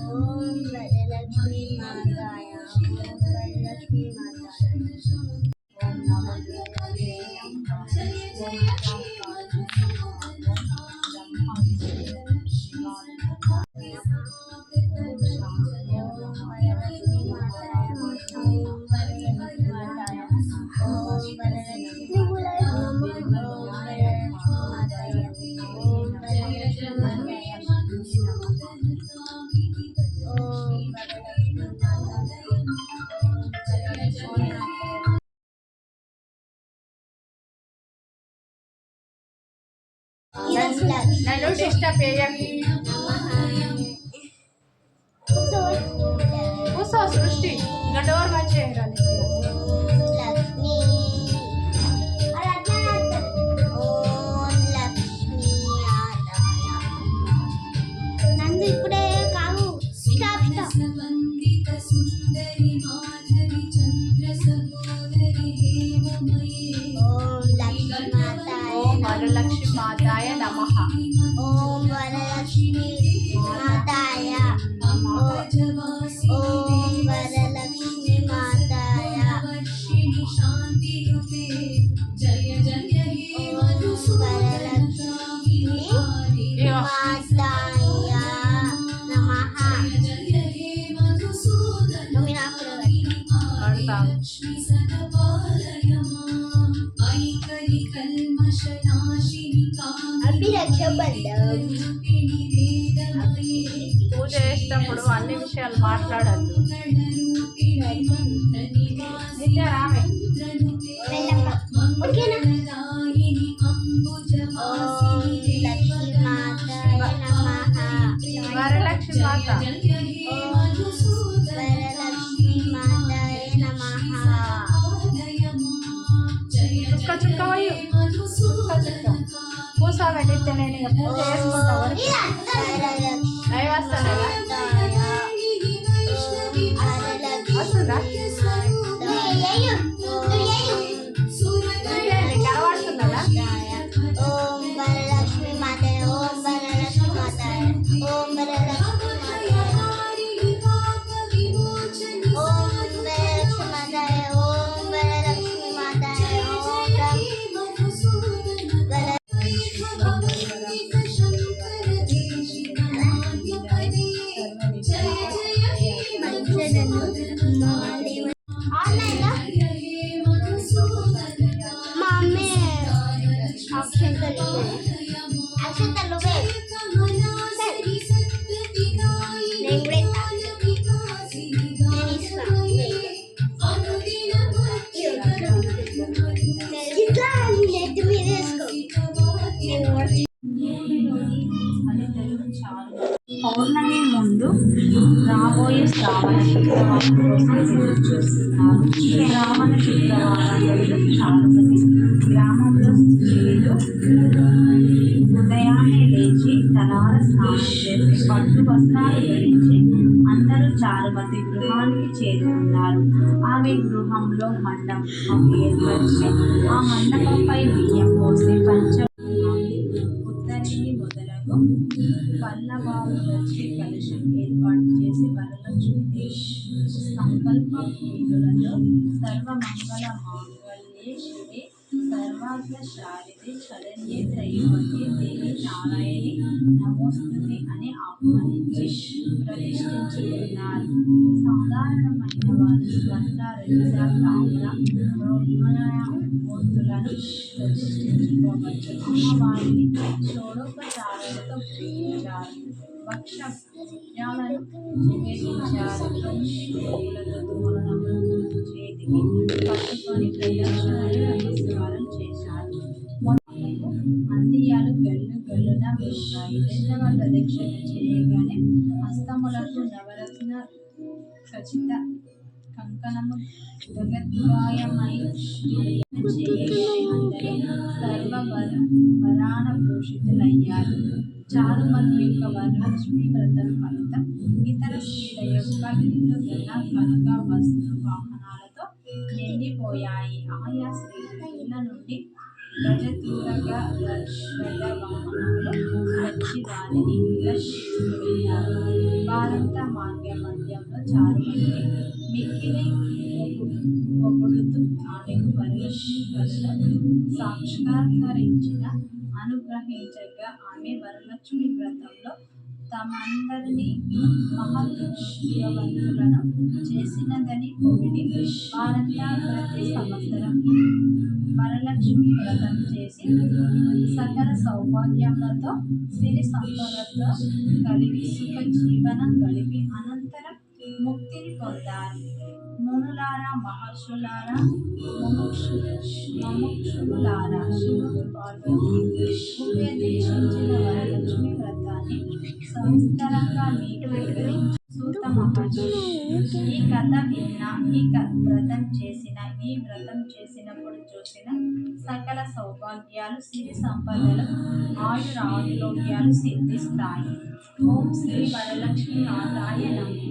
ఓం వరలక్ష్మీ మాతాయ ఓం వరలక్ష్మీ మాతాయ నన్ను డిస్టర్బ్ చేయకు కూర్చో సృష్టి ఇంకా డోర్ మంచిగా రాలి లక్ష్మీ ఓం లక్ష్మీ ఆదాయ నందు ఇప్పుడే కావు. స్టాప్ స్టాప్ పూజ చేసేటప్పుడు అన్ని విషయాలు మాట్లాడద్దు. ఓకేనా? మాత చుక్క చుక్క చుక్క చుక్క నేను ఇక పూజ చేసుకుంటా వరకు. వస్తుందా? పౌర్ణమి ముందు రాబోయే శ్రావణ శుక్రవారం కోసం ఎదురు చూస్తున్నారు. శ్రావణ శుక్రవారం చాలా ఆమె మండపం ఏర్పరిచి ఆ మండపంపై బియ్యం పోసి పంచ ఉత్తరిని మొదలగు పల్లవారు వచ్చి కలుషం ఏర్పాటు చేసి వరలక్ష్మి సంకల్ప పూజలతో సర్వమంగళ మాంగళ్యే శివే సర్వార్థ శారిదే శరణ్యే త్రయీమణ్యే దేవి నారాయణి నమోస్తుతి అని ఆహ్వానించి ప్రతిష్ఠించుకున్నారు. సాధారణమైన వారు స్వర్ణ రజత తామ్ర మృణ్మయ మూర్తులను ప్రతిష్ఠించుకోవచ్చు. అమ్మవారిని షోడోపచారాలతో పూజించారు భక్ష యజ్ఞాలను చేతికి పట్టుకొని ప్రదక్షిణలు నమస్కారం చేశారు మొదలకు గల్లు గల్లున వేశాయి రెండవ ప్రదక్షిణ చేయగానే హస్తములకు నవరత్న ఖచ్చిత కంకణము జగద్వాయమై చేసి అందరూ సర్వవర వరాణ భూషితులయ్యారు చారుమతి యొక్క వరలక్ష్మి వ్రతం ఫలితం ఇతర స్త్రీల యొక్క ఇల్లు గల కనుక వస్తు వాహనాలతో నిండిపోయాయి. ఆయా స్త్రీల ఇళ్ళ నుండి గజతూరగ రథ వాహనాలు వచ్చి వారిని వారంతా మార్గ మధ్యంలో చారుమంది మిక్కిలి సాక్షాత్కరించిన అనుగ్రహించగా ఆమె వరలక్ష్మి వ్రతంలో తమందరినీ మహదృష్టివంతులను చేసినదని పొగిడి భారత ప్రతి సంవత్సరం వరలక్ష్మి వ్రతం చేసి సకల సౌభాగ్యములతో సిరి సంపదతో కలిగి సుఖ జీవనం గడిపి అనంతరం ముక్తిని పొందారు. మునులారా మహర్షులారా ముముక్షు శివుడు పార్వతి ఉపదేశించిన వరలక్ష్మి వ్రతాన్ని సవిస్తరంగా వెళ్ళి సూత మహర్షి ఈ కథ విన్న ఈ వ్రతం చేసిన ఈ వ్రతం చేసినప్పుడు చూసిన సకల సౌభాగ్యాలు సిరి సంపదలు ఆయురారోగ్యాలు సిద్ధిస్తాయి. ఓం శ్రీ వరలక్ష్మి ఆదాయ నమః.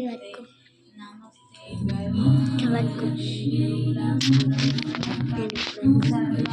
ఇది వరకు నమస్తే గరుడ వరకు శూర సర్వ